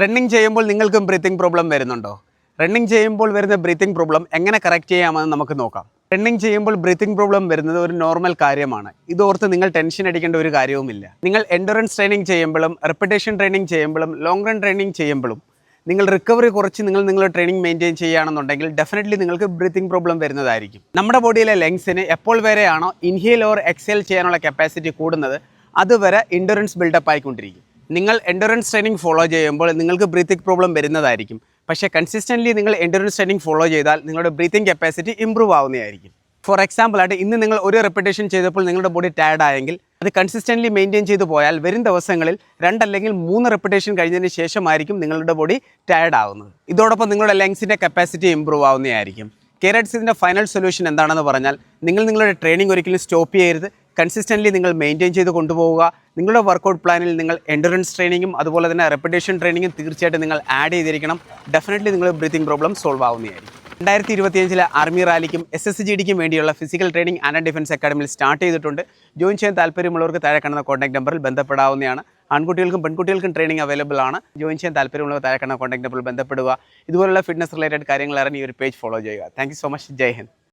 Running ചെയ്യുമ്പോൾ നിങ്ങൾക്കും breathing problem വരുന്നുണ്ടോ? റണ്ണിങ് ചെയ്യുമ്പോൾ വരുന്ന ബ്രീത്തിങ് പ്രോബ്ലം എങ്ങനെ കറക്റ്റ് ചെയ്യാമെന്ന് നമുക്ക് നോക്കാം. റണ്ണിങ് ചെയ്യുമ്പോൾ ബ്രീത്തിങ് പ്രോബ്ലം വരുന്നത് ഒരു നോർമൽ കാര്യമാണ്. ഇതോർത്ത് നിങ്ങൾ ടെൻഷൻ അടിക്കേണ്ട ഒരു കാര്യവുമില്ല. നിങ്ങൾ എൻഡുറൻസ് ട്രെയിനിങ് ചെയ്യുമ്പോഴും റെപ്പിറ്റേഷൻ ട്രെയിനിങ് ചെയ്യുമ്പോഴും ലോങ് റൺ ട്രെയിനിങ് ചെയ്യുമ്പോഴും നിങ്ങൾ റിക്കവറി കുറച്ച് നിങ്ങൾ നിങ്ങളുടെ ട്രെയിനിങ് മെയിന്റെയിൻ ചെയ്യുകയാണെന്നുണ്ടെങ്കിൽ ഡെഫിനറ്റ്ലി നിങ്ങൾക്ക് ബ്രീത്തിങ് പ്രോബ്ലം വരുന്നതായിരിക്കും. നമ്മുടെ ബോഡിയിലെ ലങ്സിന് എപ്പോൾ വരെയാണോ ഇൻഹേൽ ഓർ എക്സേൽ ചെയ്യാനുള്ള കപ്പാസിറ്റി കൂടുന്നത് അതുവരെ ഇൻഡുറൻസ് ബിൽഡപ്പ് ആയിക്കൊണ്ടിരിക്കും. നിങ്ങൾ എൻഡുറൻസ് ട്രെയിനിങ് ഫോളോ ചെയ്യുമ്പോൾ നിങ്ങൾക്ക് ബ്രീത്തിങ് പ്രോബ്ലം വരുന്നതായിരിക്കും. പക്ഷേ കൺസിസ്റ്റന്റ്ലി നിങ്ങൾ എൻഡുറൻസ് ട്രെയിനിങ് ഫോളോ ചെയ്താൽ നിങ്ങളുടെ ബ്രീത്തിങ് കപ്പാസിറ്റി ഇമ്പ്രൂവ് ആവുന്നതായിരിക്കും. ഫോർ എക്സാമ്പിൾ ആയിട്ട് ഇന്ന് നിങ്ങൾ ഒരു റെപ്പിറ്റേഷൻ ചെയ്തപ്പോൾ നിങ്ങളുടെ ബോഡി ടയർഡ് ആയെങ്കിൽ അത് കൺസിസ്റ്റന്റ്ലി മെയിന്റെയിൻ ചെയ്തു പോയാൽ വരും ദിവസങ്ങളിൽ രണ്ടല്ലെങ്കിൽ മൂന്ന് റെപ്പിറ്റേഷൻ കഴിഞ്ഞതിന് ശേഷമായിരിക്കും നിങ്ങളുടെ ബോഡി ടയർഡ് ആവുന്നത്. ഇതോടൊപ്പം നിങ്ങളുടെ ലങ്സിന്റെ കപ്പാസിറ്റി ഇമ്പ്രൂവ് ആവുന്നതായിരിക്കും. കേരറ്റ്സ് ഇതിന്റെ ഫൈനൽ സൊല്യൂഷൻ എന്താണെന്ന് പറഞ്ഞാൽ നിങ്ങൾ നിങ്ങളുടെ ട്രെയിനിങ് ഒരിക്കലും സ്റ്റോപ്പ് ചെയ്യരുത്. കൺസിസ്റ്റന്റ്ലി നിങ്ങൾ മെയിന്റെയിൻ ചെയ്ത് കൊണ്ടുപോവുക. നിങ്ങളുടെ വർക്കൗട്ട് പ്ലാനിൽ നിങ്ങൾ എൻഡുറൻസ് ട്രെയിനിങ്ങും അതുപോലെ തന്നെ റെപ്പിറ്റേഷൻ ട്രെയിനിങ്ങും തീർച്ചയായിട്ടും നിങ്ങൾ ആഡ് ചെയ്തിരിക്കണം. ഡെഫിനറ്റ്ലി നിങ്ങൾ ബ്രീത്തിങ് പ്രോബ്ലം സോൾവ് ആവുന്നതായിരിക്കും. രണ്ടായിരത്തി ഇരുപത്തിയഞ്ചിലെ ആർമി റാലിക്കും എസ് എസ് ജി ഡിക്കും വേണ്ടിയുള്ള ഫിസിക്കൽ ട്രെയിനിങ് ആൻഡ് ഡിഫൻസ് അക്കാഡമിയിൽ സ്റ്റാർട്ട് ചെയ്തിട്ടുണ്ട്. ജോയിൻ ചെയ്യാൻ താല്പര്യമുള്ളവർക്ക് താഴെ കാണുന്ന കോൺടാക്ട് നമ്പറിൽ ബന്ധപ്പെടാവുന്നതാണ്. ആൺകുട്ടികൾക്കും പെൺകുട്ടികൾക്കും ട്രെയിനിങ് അവൈലബിൾ ആണ്. ജോയിൻ ചെയ്യാൻ താല്പര്യമുള്ളവർ താഴെ കാണുന്ന കോൺടാക്ട് നമ്പറിൽ ബന്ധപ്പെടുക. ഇതുപോലുള്ള ഫിറ്റ്നസ് റിലേറ്റഡ് കാര്യങ്ങൾ ഈ ഒരു പേജ് ഫോളോ ചെയ്യുക. Thank so much Jai Hind.